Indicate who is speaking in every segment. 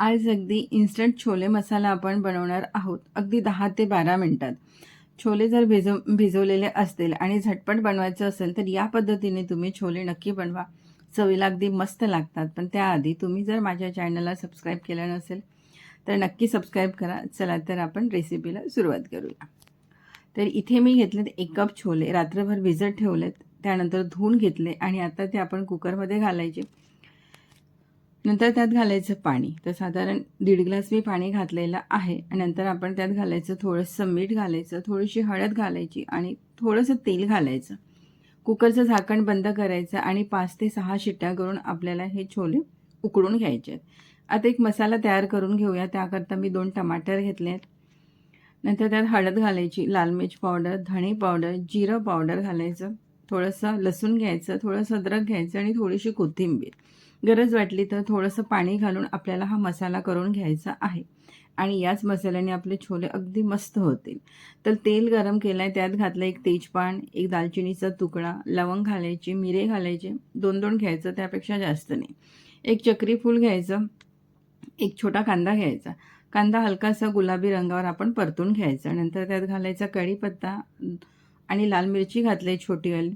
Speaker 1: आज अगदी इन्स्टंट छोले मसाला आपण बनवणार आहोत. अगदी दहा ते बारा मिनटात. छोले जर भिजव भिजवलेले असतील आणि झटपट बनवायचं असेल तर या पद्धतीने तुम्ही छोले नक्की बनवा. चवीला अगदी मस्त लागतात. पण त्याआधी तुम्ही जर माझ्या चॅनलला सबस्क्राईब केलं नसेल तर नक्की सबस्क्राईब करा. चला तर आपण रेसिपीला सुरुवात करूया. तर इथे मी घेतलेत एक कप छोले. रात्रभर भिजत ठेवलेत. त्यानंतर धुवून घेतले आणि आता ते आपण कुकरमध्ये घालायचे. नंतर त्यात घालायचं पाणी. तर साधारण दीड ग्लास मी पाणी घातलेलं आहे. आणि नंतर आपण त्यात घालायचं थोडंसं मीठ घालायचं थोडीशी हळद घालायची आणि थोडंसं तेल घालायचं. कुकरचं झाकण बंद करायचं आणि पाच ते सहा शिट्ट्या करून आपल्याला हे छोले उकडून घ्यायचे आहेत. आता एक मसाला तयार करून घेऊया. त्याकरता मी दोन टमाटर घेतले आहेत नंतर त्यात हळद घालायची लाल मिर्च पावडर धणे पावडर जिरं पावडर घालायचं. थोडंसं लसूण घ्यायचं थोडंसं अद्रक घ्यायचं आणि थोडीशी कोथिंबीर. गरज वाटली तर थोडंसं पाणी घालून आपल्याला हा मसाला करून घ्यायचा आहे. आणि याच मसाल्याने आपले छोले अगदी मस्त होतील. तर तेल गरम केलं आहे त्यात घातलं एक तेजपान एक दालचिनीचा तुकडा लवंग घालायची मिरे घालायचे दोन दोन घ्यायचं त्यापेक्षा जास्त नाही. एक चक्री फूल घ्यायचं एक छोटा कांदा घ्यायचा. कांदा हलकासा गुलाबी रंगावर आपण परतून घ्यायचा. नंतर त्यात घालायचा कढीपत्ता आणि लाल मिरची घातली छोटी वाली.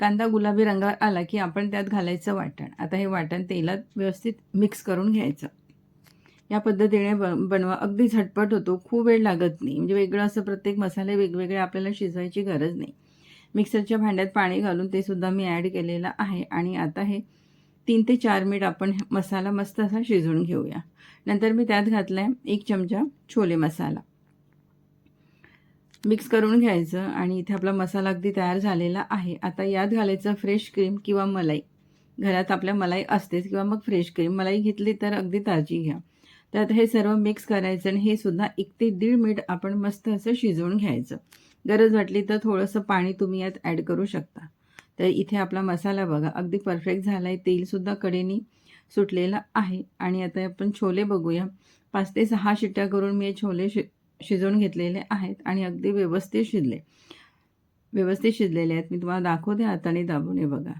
Speaker 1: कांदा गुलाबी रंगावर आला की आपण त्यात घालायचं वाटण. आता हे वाटण तेलात व्यवस्थित मिक्स करून घ्यायचं. या पद्धतीने ब बनवा. अगदी झटपट होतो. खूप वेळ लागत नाही. म्हणजे वेगळं असं प्रत्येक मसाले वेगवेगळे आपल्याला शिजवायची गरज नाही. मिक्सरच्या भांड्यात पाणी घालून ते सुद्धा मी ॲड केलेलं आहे. आणि आता हे तीन ते चार मिनिट आपण मसाला मस्त असा शिजवून घेऊया. नंतर मी त्यात घातला आहे एक चमचा छोले मसाला. मिक्स करून घ्यायचं आणि इथे आपला मसाला अगदी तयार झालेला आहे. आता यात घालायचं फ्रेश क्रीम किंवा मलाई. घरात आपल्या मलाई असतेच किंवा मग फ्रेश क्रीम. मलाई घेतली तर अगदी ताजी घ्या. त्यात हे सर्व मिक्स करायचं आणि हे सुद्धा एक ते दीड मिनिट आपण मस्त असं शिजवून घ्यायचं. गरज वाटली तर थोडंसं पाणी तुम्ही यात ॲड करू शकता. तर इथे आपला मसाला बघा अगदी परफेक्ट झाला आहे तेलसुद्धा कडेनी सुटलेलं आहे. आणि आता आपण छोले बघूया. पाच ते सहा शिट्ट्या करून मी छोले शि शिजवून घेतलेले आहेत आणि अगदी व्यवस्थित शिजले. व्यवस्थित शिजलेले आहेत. मी तुम्हाला दाखवते हाताने दाबून. हे बघा.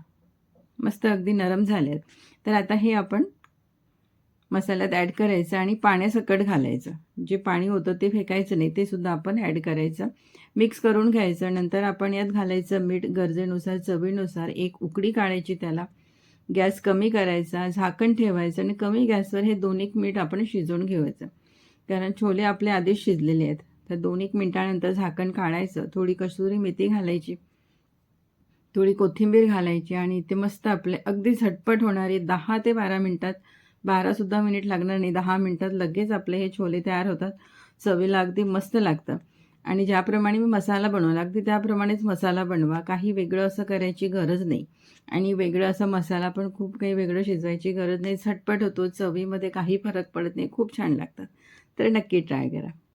Speaker 1: मस्त अगदी नरम झाले आहेत तर आता हे आपण मसाल्यात ॲड करायचं आणि पाण्यासकट घालायचं. जे पाणी होतं ते फेकायचं नाही. ते सुद्धा आपण ॲड करायचं. मिक्स करून घ्यायचं. नंतर आपण यात घालायचं मीठ गरजेनुसार चवीनुसार. एक उकडी काढायची त्याला. गॅस कमी करायचा. झाकण ठेवायचं आणि कमी गॅसवर हे दोन्ही मीठ आपण शिजवून घेवायचं. कारण छोले आपले आधीच शिजलेले आहेत. तर दोन एक मिनटानंतर झाकण काढायचं. थोडी कसुरी मेथी घालायची. थोडी कोथिंबीर घालायची आणि ते मस्त आपले अगदी झटपट होणारे दहा ते बारा मिनटात बारासुद्धा मिनिट लागणार नाही. दहा मिनटात लगेच आपले हे छोले तयार होतात. चवीला अगदी मस्त लागतं. आणि ज्याप्रमाणे मी मसाला बनवला अगदी त्याप्रमाणेच मसाला बनवा. काही वेगळं असं करायची गरज नाही. आणि वेगळं असं मसाला पण खूप काही वेगळं शिजवायची गरज नाही. झटपट होतो. चवीमध्ये काही फरक पडत नाही. खूप छान लागतात. तर नक्की ट्राय करा.